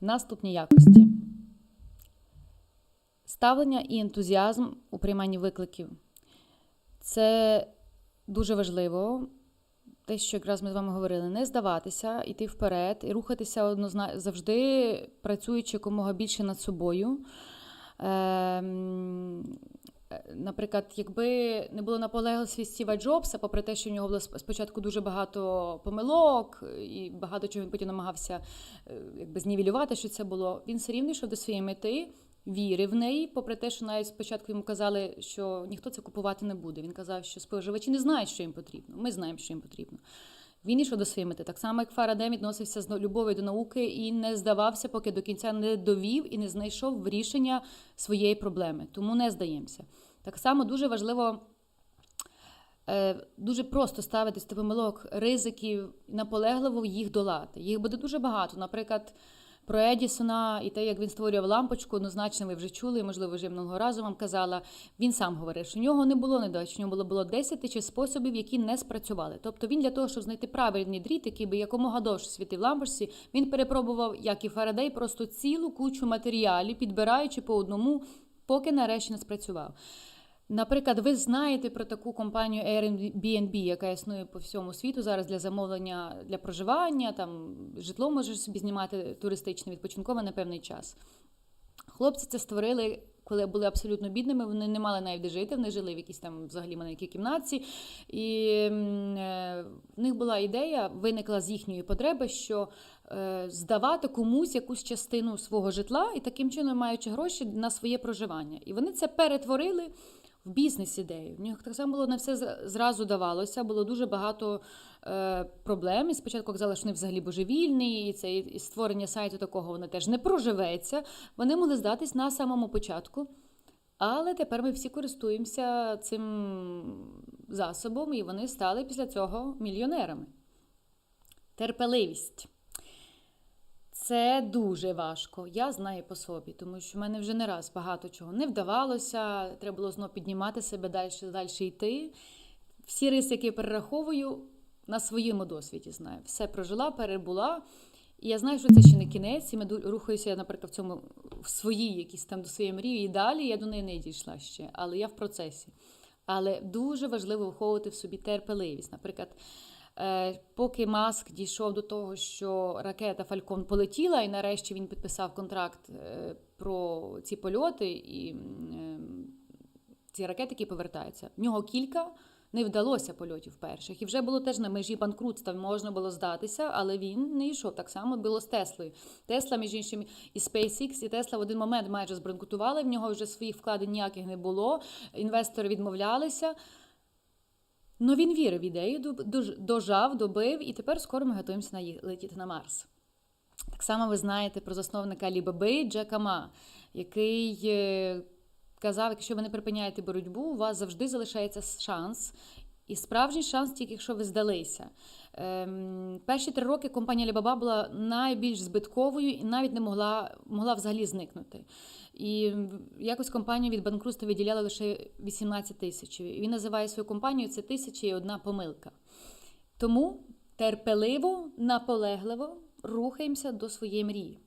Наступні якості. Ставлення і ентузіазм у прийманні викликів. Це дуже важливо. Те, що якраз ми з вами говорили, не здаватися, йти вперед і рухатися однозна... завжди працюючи якомога більше над собою. Е, Наприклад, якби не було наполегливості Стіва Джобса, попри те, що в нього було сп- спочатку дуже багато помилок і багато чого він потім намагався е, якби знівелювати, що це було, він все рівно йшов до своєї мети, вірив в неї, попри те, що навіть спочатку йому казали, що ніхто це купувати не буде. Він казав, що споживачі не знають, що їм потрібно. Ми знаємо, що їм потрібно. Він ішов до своєї мети. Так само, як Фараде відносився з любов'ю до науки і не здавався, поки до кінця не довів і не знайшов рішення своєї проблеми. Тому не здаємося. Так само дуже важливо. е, Дуже просто ставитись до помилок, ризиків, наполегливо їх долати. Їх буде дуже багато. Наприклад, про Едісона і те, як він створював лампочку, однозначно ви вже чули, можливо, вже минулого разу вам казала. Він сам говорив, що в нього не було недач, в нього було, було 10 тисяч способів, які не спрацювали. Тобто він для того, щоб знайти правильний дріт, який би якомога довше світив лампочці, він перепробував, як і Фарадей, просто цілу кучу матеріалів, підбираючи по одному, поки нарешті не спрацював. Наприклад, ви знаєте про таку компанію Airbnb, яка існує по всьому світу зараз для замовлення для проживання, там житло можеш собі знімати туристичне, відпочинкове на певний час. Хлопці це створили, коли були абсолютно бідними. Вони не мали навіть де жити, вони жили в якійсь там взагалі маленькій кімнаті. І е, в них була ідея, виникла з їхньої потреби, що е, здавати комусь якусь частину свого житла і таким чином маючи гроші на своє проживання. І вони це перетворили в бізнес-ідею. В них так само було на все зразу давалося, було дуже багато е, проблем. І спочатку казали, що вони взагалі божевільні, і це і створення сайту такого воно теж не проживеться. Вони могли здатись на самому початку. Але тепер ми всі користуємося цим засобом, і вони стали після цього мільйонерами. Терпеливість. Це дуже важко. Я знаю по собі, тому що в мене вже не раз багато чого не вдавалося. Треба було знову піднімати себе далі, далі йти. Всі риси, які я перераховую, на своєму досвіді знаю. Все прожила, перебула. І я знаю, що це ще не кінець, і ми рухаюся, наприклад, в цьому в своїй якісь там до своєї мрії і далі. Я до неї не дійшла ще, але я в процесі. Але дуже важливо виховувати в собі терпеливість. Наприклад, Поки Маск дійшов до того, що ракета Фалькон полетіла, і нарешті він підписав контракт е, про ці польоти і е, ці ракети, які повертаються. В нього кілька не вдалося польотів перших. І вже було теж на межі банкрутства, можна було здатися, але він не йшов. Так само було з Теслою. Тесла, між іншим, і SpaceX, і Тесла в один момент майже збанкрутували, в нього вже своїх вкладень ніяких не було, інвестори відмовлялися. Ну він вірив в ідею, дожав, добив, і тепер скоро ми готуємося на летіти на Марс. Так само ви знаєте про засновника Алібаби Джека Ма, який е, казав, якщо ви не припиняєте боротьбу, у вас завжди залишається шанс. І справжній шанс тільки якщо ви здалися. Ем, перші три роки компанія Alibaba була найбільш збитковою і навіть не могла, могла взагалі зникнути. І якось компанію від банкрутства виділяли лише 18 тисяч. Він називає свою компанію це тисяча і одна помилка. Тому терпеливо, наполегливо рухаємося до своєї мрії.